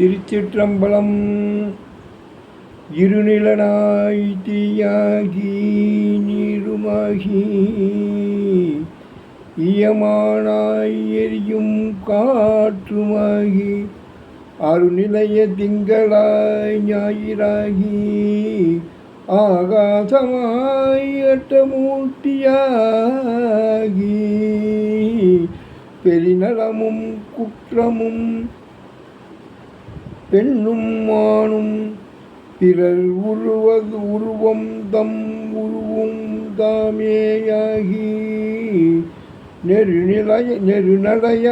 திருச்சிற்றம்பலம் இருநிலனாய் தீயாகி நீருமாகி ஈயமானாய் எரியும் காற்றுமாகி அருநிலைய திங்களாய் ஞாயிறாகி ஆகாசமாய் அட்டமூர்த்தியாகி. பெரிநலமும் குற்றமும் பெண்ணும் மானும் பிறர் உருவது உருவம் தம் உருவும் தாமேயாகி நெருநிலைய நெருநடையாயின்றாகி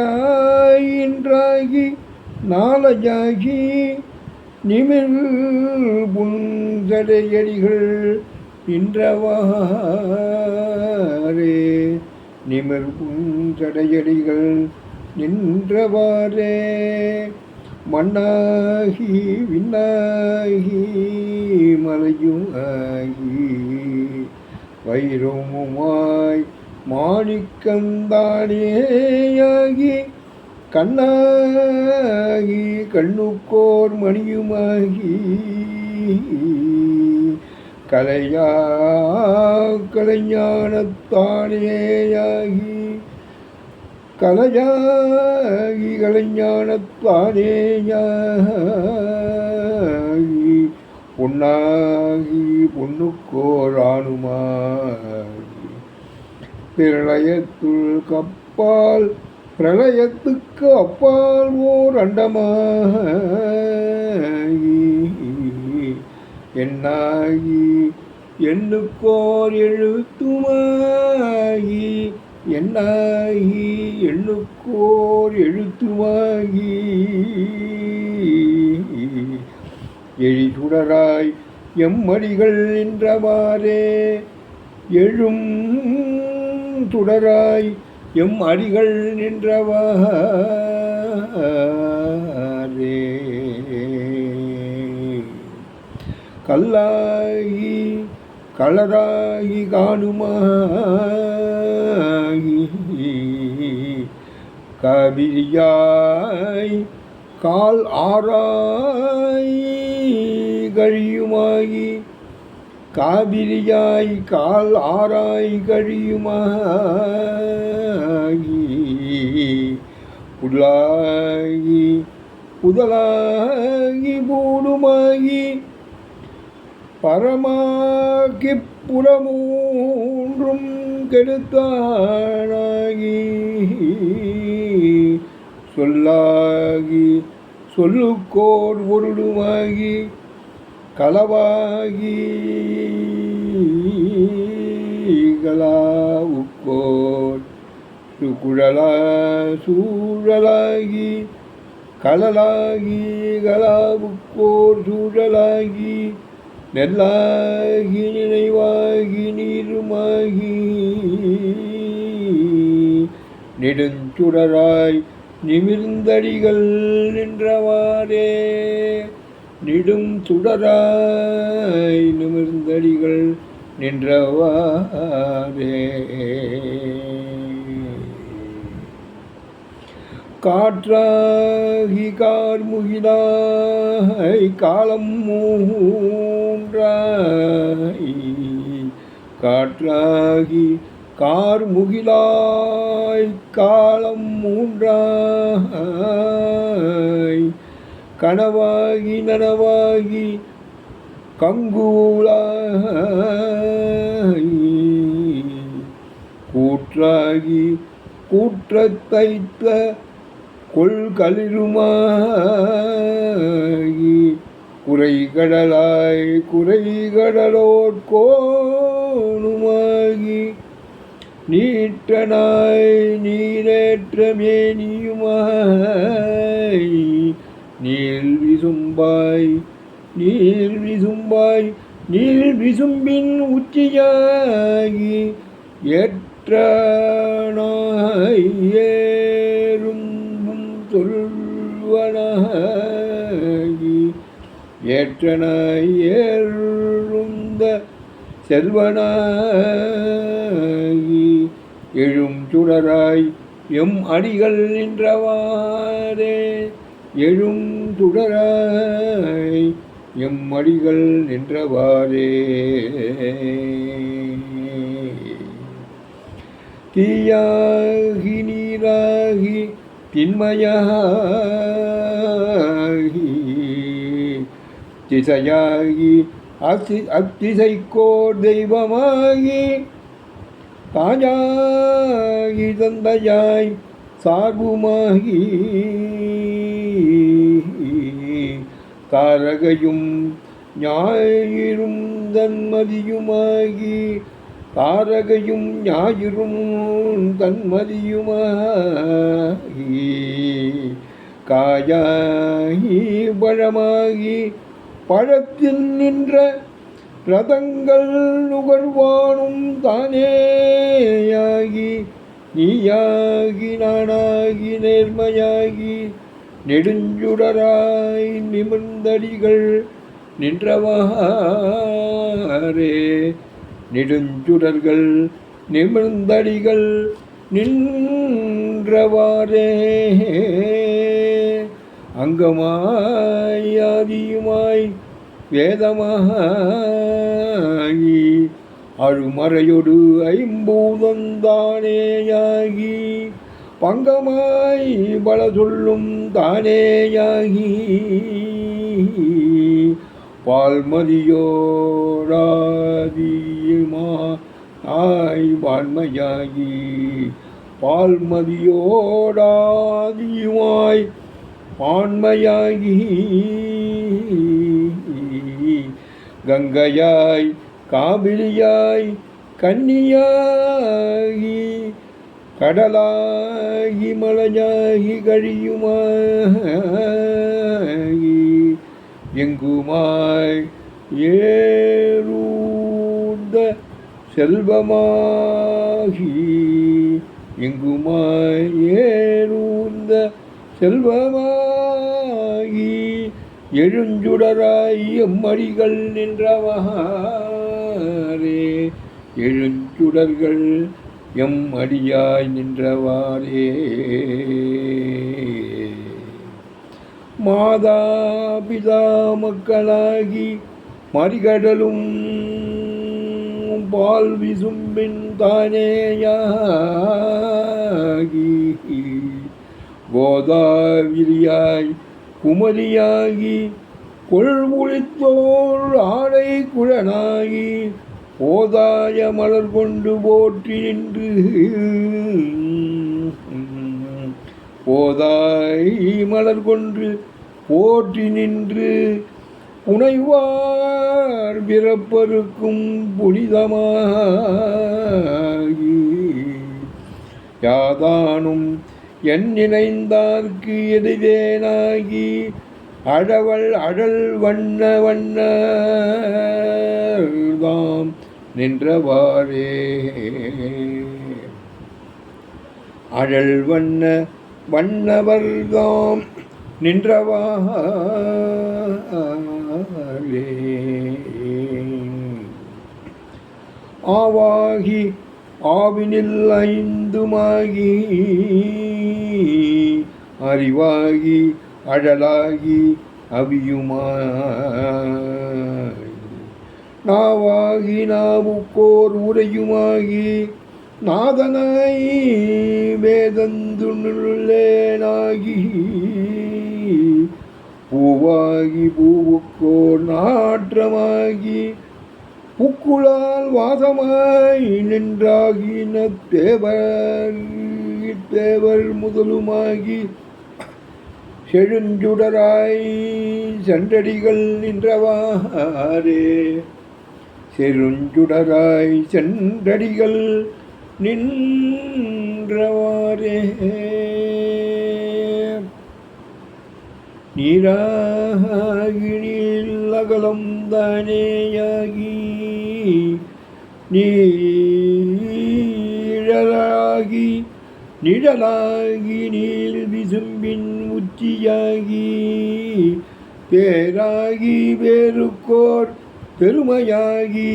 நாளையாகி நிமிர் புஞ்சடையடிகள் நின்றவாரே நிமிர் புஞ்சடையடிகள் நின்றவாறே. மண்ணாகி விண்ணாகி மலையும் ஆகி வைரமுமாய் மாணிக்கந்தானேயாகி கண்ணாகி கண்ணுக்கோர் மணியுமாகி கலையா கலைஞானத்தானேயாகி கலையாகி கலைஞானத்தானேயாகி பொன்னாகி பொண்ணுக்கோரானுமாகி பிரளயத்துள் கப்பால் பிரளயத்துக்கு அப்பால் ஓர் அண்டமாகி என்னாகி எண்ணுக்கோர் எழுத்துமாகி என்னாகி எண்ணுக்கோர் எழுத்துமாகி எழிசுடராய் எம்மடிகள் நின்றவாறே எழும் துடராய் எம் அடிகள் நின்றவாரே கல்லாகி களராகி காணுமாகி கபிரியாய் கால் ஆராய் கழியுமாகி. காவிரியாய் கால் ஆராய் கழியுமாகி. புலாகி புதலாகி பூடுமாகி. பரமாகி புறமூன்றும் கெடுத்தாராகி சொல்லாகி சொல்லுக்கோர் பொருளுமாகி களவாகி. கலாவுக்கோர் குழலா சூழலாகி களலாகி கலாவுக்கோர் சூழலாகி. நெல்லாகி நினைவாகி நீருமாகி. நெடுஞ்சுடராய் நிமிர்ந்தடிகள் நின்றவாறே. நெடும் சுடராய் நிமிர்ந்தடிகள் நின்றவாறே. காற்றாகி கார்முகிலாய் காலம் மூன்றாய். காற்றாகி கார்முகிலாய் காலம் மூன்றாய். கனவாகி நனவாகி கங்கூலாய். கூற்றாகி கூற்றத்தைத்த கொள்களிருமாகி குறைகடலாய் குறைகடலோட்கோணுமாகி நீற்றனாய் நீரேற்றமேனியுமாய் நீர் விசும்பாய் நீர் விசும்பாய் நீர் விசும்பின் உச்சியாகி ஏற்றனாய். நாயே சொல்வனாகி ஏற்றனாய் ஏறுந்த செல்வனாகி எழும் சுடராய் எம் அடிகள் நின்றவாறே எழும் துடராய் எம்மடிகள் நின்றவாறே. தீயாகி நீராகி திண்மயாகி திசையாகி அத்தி அத்திசைக்கோர் தெய்வமாகி தாயாகி தந்தையாய் சார்புமாகி தாரகையும் ஞாயிறும் தன்மதியுமாகி தாரகையும் ஞாயிறும் தன்மதியுமாகி காயாகி பழமாகி பழத்தில் நின்ற ரதங்கள் நுகர்வானும் தானேயாகி நீயாகி நானாகி நேர்மையாகி நெடுஞ்சுடராய் நிமிர்ந்தடிகள் நின்றவாரே நெடுஞ்சுடர்கள் நிமிர்ந்தடிகள் நின்றவாரே அங்கமாய் ஆதியுமாய் வேதமாகி அழுமறையொடு ஐம்பூதந்தானேயாகி பங்கமாய் பல சொல்லும் தானேயாகி பால்மதியோராதியுமா ஆய் வான்மையாகி பால்மதியோடாதியுமாய் ஆண்மையாகி கங்கையாய் காபிலியாய் கன்னியாகி கடலாகி மலையாகி கழியுமாகி எங்குமாய் ஏறூர்ந்த செல்வமாகி எங்குமாய் ஏறூர்ந்த செல்வமாகி எழுஞ்சுடராய் எம்மடிகள் நின்றவாரே எழுஞ்சுடர்கள் எம் அடியாய் நின்றவாறே. மாதா பிதா மக்களாகி மறிகடலும் பால் விசும்பின் தானேயாகி. கோதாவிரியாய் குமரியாகி கொள்முழித்தோர் ஆடை குழனாகி போதாய மலர் கொண்டு போற்றி நின்று. போதாய் மலர் கொண்டு போற்றி நின்று புனைவார் பிறப்பருக்கும் புனிதமாகி யாதானும் என் நினைந்தார்க்கு எதிரேனாகி அழவள் அழல் வண்ண வண்ணாம் நின்றவாறே. அழல் வண்ண வண்ணவர்தாம் நின்றவாறே. ஆவாகி ஆவினில் ஐந்துமாகி அறிவாகி அழலாகி அவியுமாய். நாவாகி நாவுக்கோர் உரையுமாகி நாதனாய் வேதந்துள்ளேனாகி. பூவாகி பூவுக்கோர் நாற்றமாகி புக்குளால் வாதமாய் நின்றாகின தேவர். தேவர் முதலுமாகி செழுஞ்சுடராய் சென்றடிகள் நின்றவாறே. செருஞ்சுடராய் சென்றடிகள் நின்றவாறே. நீராகினில் அகலம் தானேயாகி நீழலாகி நிழலாகி நீர் விசும்பின் உச்சியாகி பேராகி வேறுக்கோர் பெருமையாகி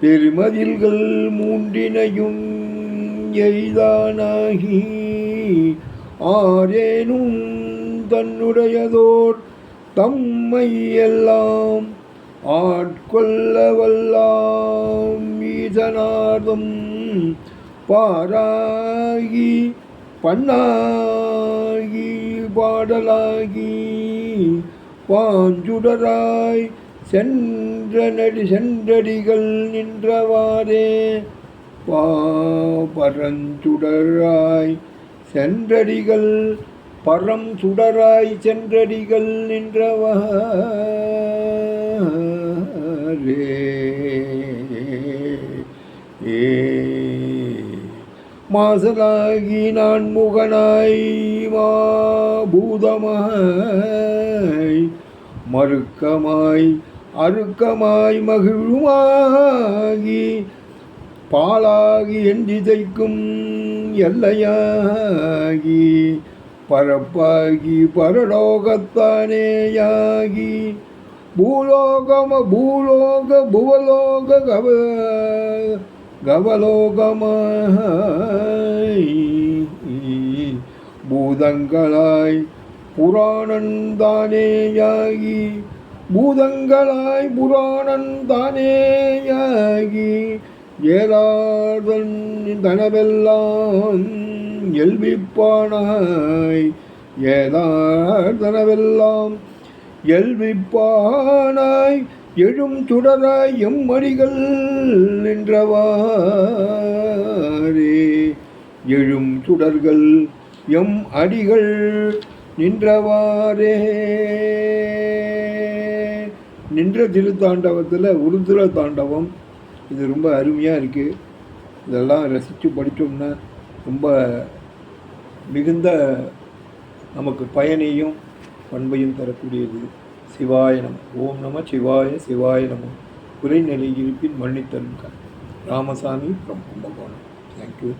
பெருமதில்கள் மூன்றினையும் எய்தானாகி ஆரேனும் தன்னுடையதோர் தம்மை எல்லாம் ஆட்கொள்ள வல்லாம் ஈசனார்தம் பாராகி பண்ணாகி பாடலாகி. பாஞ்சுடராய் சென்ற நடி சென்றடிகள் நின்றவாறே. பா பரஞ்சுடராய் சென்றடிகள் பரம் சுடராய் சென்றடிகள் நின்றவாறே. ஏ மாசலாகி நான் முகனாய் மாபூதமாய் மறுக்கமாய் அறுக்கமாய் மகிழுமாகி பாலாகி என் திசைக்கும் எல்லையாகி பரப்பாகி பரலோகத்தானேயாகி. பூலோகம பூலோக புவலோக கவ கவலோகமாய் பூதங்களாய் புராணந்தானேயாகி பூதங்களாய் புராணந்தானேயாகி ஏலாதன் தனவெல்லாம் எல்விப்பானாய். ஏலாதனவெல்லாம் எல்விப்பானாய். எழும் சுடராய் எம்மடிகள் நின்றவாரே எழும் சுடர்கள் எம் அடிகள் நின்றவாரே நின்ற திருத்தாண்டவத்தில் உருதுர தாண்டவம். இது ரொம்ப அருமையாக இருக்குது இதெல்லாம் ரசித்து படித்தோம்னா ரொம்ப மிகுந்த நமக்கு பயனையும் பண்பையும் தரக்கூடியது. சிவாய நம. ஓம் நம சிவாய சிவாய நம. குறைநிலை இருப்பின் மன்னித்தருங்க Ramasamy from Kumbakonam thank you